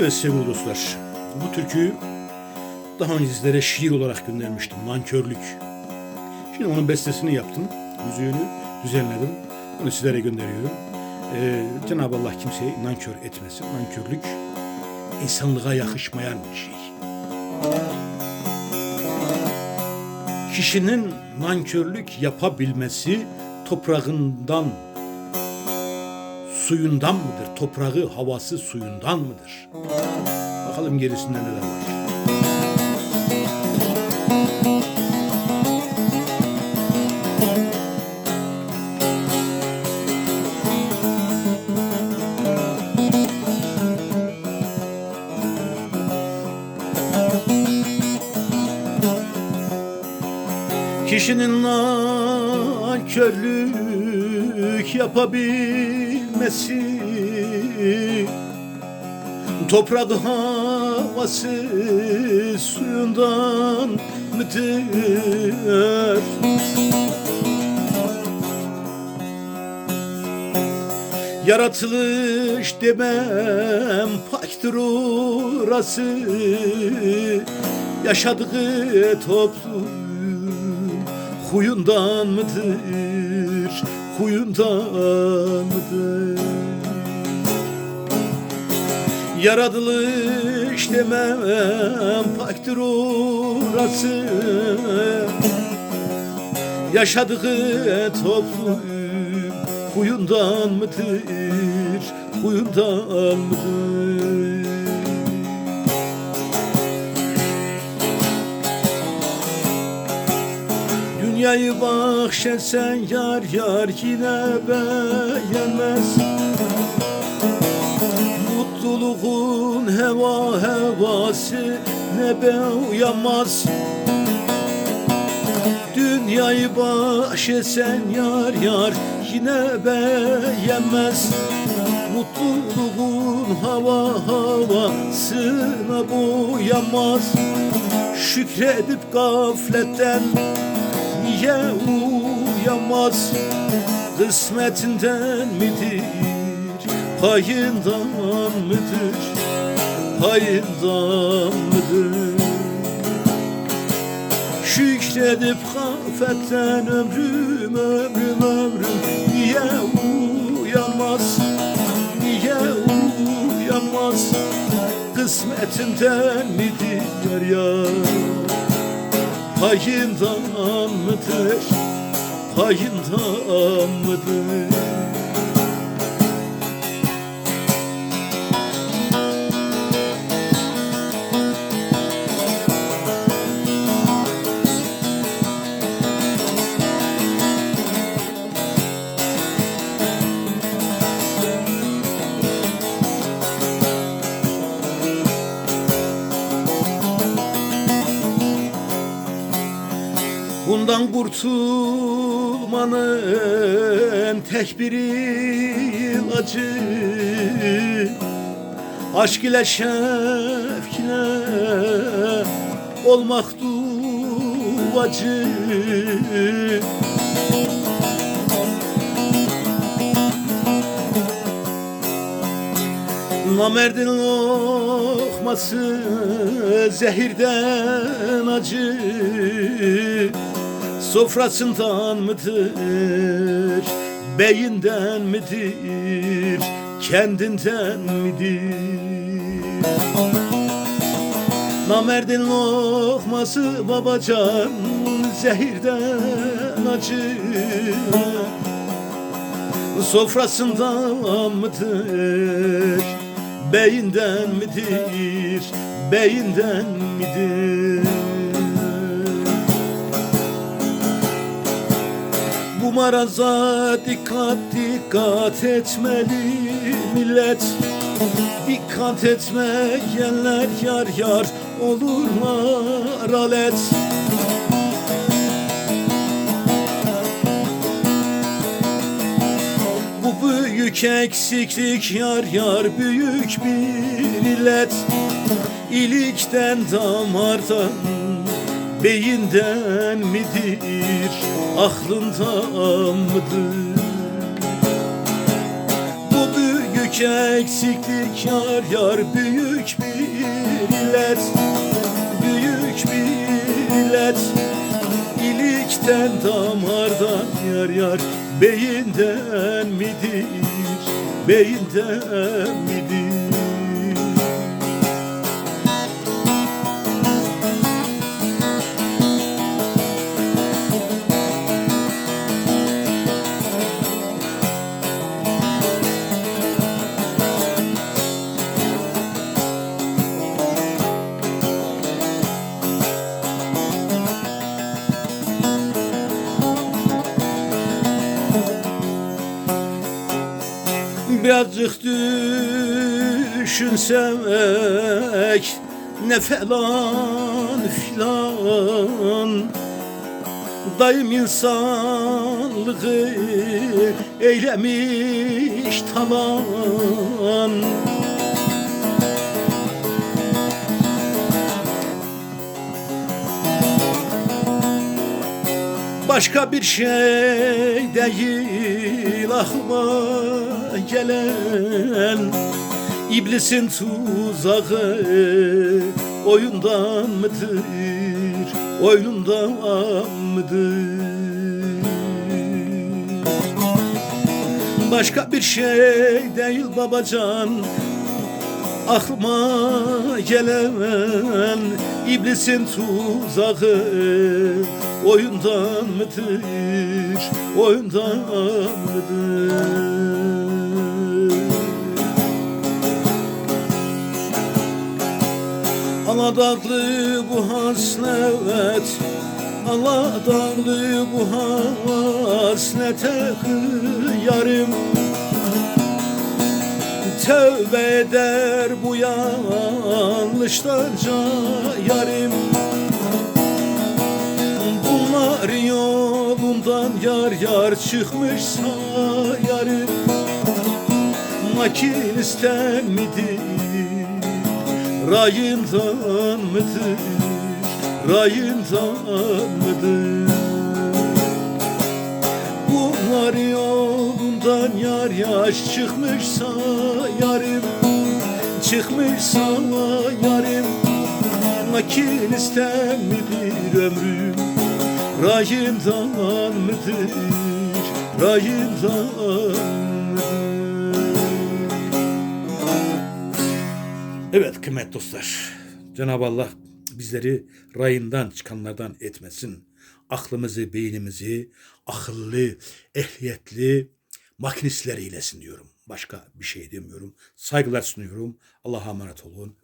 Evet sevgili dostlar, bu türküyü daha önce sizlere şiir olarak göndermiştim. Nankörlük. Şimdi onun bestesini yaptım. Müziğini düzenledim. Onu sizlere gönderiyorum. Ee, Cenab-ı Allah kimseyi nankör etmesin. Nankörlük insanlığa yakışmayan bir şey. Kişinin nankörlük yapabilmesi toprağından suyundan mıdır? Toprağı, havası suyundan mıdır? Bakalım gerisinde neler var. Kişinin nankörlük yapabilmesi Toprağı havası suyundan mıdır? Yaratılış demem paktır orası Yaşadığı toplum huyundan mıdır? Huyundan mıdır? Yaratılış demem paktır orası Yaşadığı toplum huyundan mıdır? Huyundan mıdır? Dünyayı bahşetsen yar yar yine beğenmez Mutluluğun heva hevası ne be uyanmaz Dünyayı bahşetsen yar yar yine beğenmez Mutluluğun hava havasına boyanmaz Şükredip gafletten niye uyamaz Kısmetinden midir? Payından mıdır? Payından mıdır? Şükredip gafletten ömrüm ömrüm ömrüm. Niye uyanmaz Niye uyanmaz Kısmetinden midir yar yar Payından mıdır? Payından mıdır? Bundan kurtulmanın tek bir ilacı Aşk ile şevk ile olmak duacı Namerdin lokması zehirden acı Sofrasından mıdır, beyinden midir, kendinden midir? Namerdin lokması babacan zehirden acı Sofrasından mıdır, beyinden midir, beyinden midir? Bu maraza dikkat dikkat etmeli millet. Dikkat etmeyenler yar yar olurlar alet Bu büyük eksiklik yar yar büyük bir illet İlikten damardan beyinden midir, aklından mıdır? Bu büyük eksiklik yar yar büyük bir illet Büyük bir illet İlikten damardan yar yar Beyinden midir Beyinden midir Birazcık düşünsek ne falan filan. Dayım insanlığı eylemiş talan Başka bir şey değil aklıma gelen İblisin tuzağı oyundan mıdır, oyundan mıdır? Başka bir şey değil babacan Aklıma gelen iblisin tuzağı Oyundan mıdır, oyundan mıdır? Aladağlı bu haslet Aladağlı bu hasnete yarım Tövbe eder bu yanlışlarca yarim Bunlar yolundan yar yar çıkmışsa yarım Makinisten midir, rayından mıdır, rayından mıdır? Bunlar yolundan yar yaş çıkmışsa yarım Çıkmışsa yarım Makinisten midir ömrüm? Rayından mıdır? Rayından mıdır? Evet kıymetli dostlar Cenab-ı Allah bizleri rayından çıkanlardan etmesin. Aklımızı, beynimizi akıllı, ehliyetli makinistler eylesin diyorum. Başka bir şey demiyorum. Saygılar sunuyorum. Allah'a emanet olun.